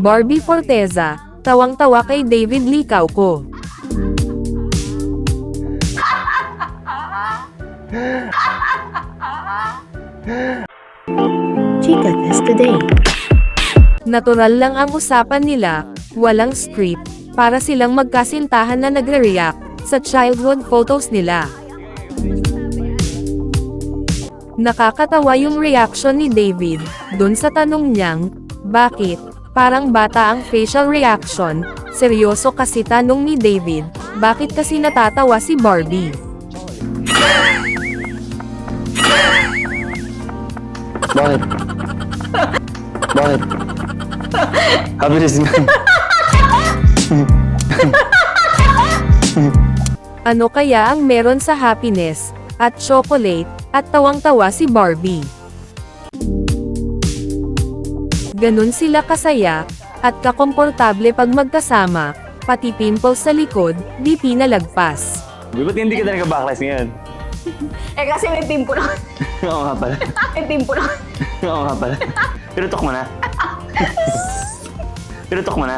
Barbie Forteza, tawang-tawa kay David Likaw ko. Chica Test Today. Natural lang ang usapan nila, walang script, para silang magkasintahan na nagre-react sa childhood photos nila. Nakakatawa yung reaction ni David, dun sa tanong niyang, bakit, parang bata ang facial reaction, seryoso kasi tanong ni David, bakit kasi natatawa si Barbie? Bakit? Bakit? Habilis nga. Ano kaya ang meron sa happiness, at chocolate, at tawang-tawa si Barbie? Ganun sila kasaya, at kakomportable pag magkasama, pati pimples sa likod, di pinalagpas. Ba't hindi ka talaga backless ngayon? Eh kasi may pimple ako. Oo nga pala. may pimple ako. Oo nga pala. Pinutok mo na. Pinutok mo na.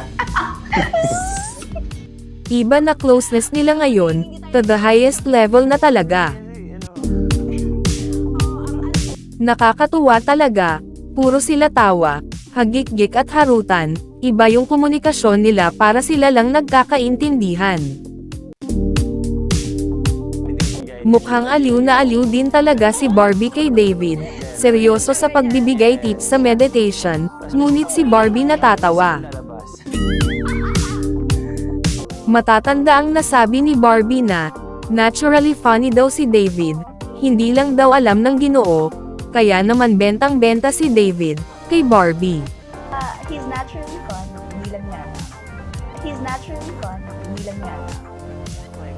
Iba na closeness nila ngayon, to the highest level na talaga. Nakakatuwa talaga, puro sila tawa, hagik-gik at harutan, iba yung komunikasyon nila para sila lang nagkakaintindihan. Mukhang aliw na aliw din talaga si Barbie kay David, seryoso sa pagbibigay tips sa meditation, ngunit si Barbie natatawa. Matatanda ang nasabi ni Barbie na, naturally funny daw si David, hindi lang daw alam ng ginoo, kaya naman bentang-benta si David, kay Barbie. Ah, he's naturally fun. Hindi lang yata. He's naturally fun. Hindi lang yata.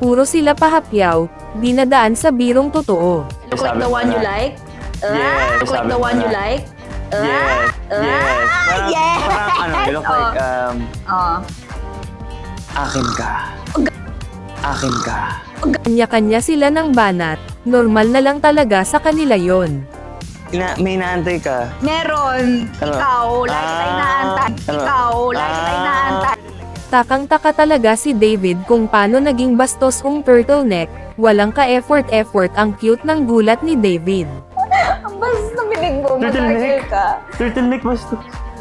Puro sila pahapyaw, dinadaan sa birong totoo. Look like the one you like? Ah, Yes, Look like the one you like? Yes, yes. Parang, yes! parang ano, you look like, um, Oh. akin ka. Akin ka. Kanya-kanya sila ng banat, normal na lang talaga sa kanila yon. Ina, may inaantay ka. Meron. Ano? Ikaw, lagi tayo Ah, naantay. ano? Ikaw, lagi tayo Ah. naantay. Takang-taka talaga si David kung paano naging bastos ang turtleneck, walang ka-effort-effort ang cute ng gulat ni David. Ang bastos ng bibig mo. Turtleneck? Ka. Turtleneck basto.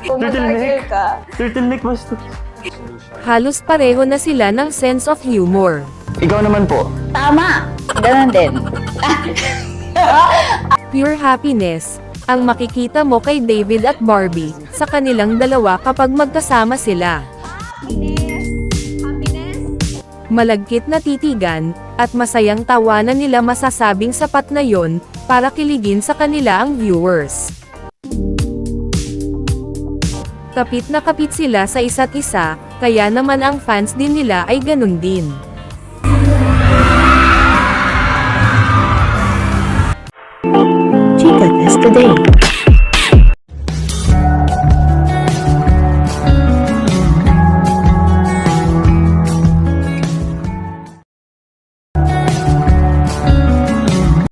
Pumatargil ka. Turtleneck basto. Halos pareho na sila ng sense of humor. Ikaw naman po. Tama. Ganun din. Pure happiness, ang makikita mo kay David at Barbie, sa kanilang dalawa kapag magkasama sila. Malagkit na titigan, at masayang tawanan nila masasabing sapat na yon, para kiligin sa kanila ang viewers. Kapit na kapit sila sa isa't isa, kaya naman ang fans din nila ay ganun din. Chica Test Today.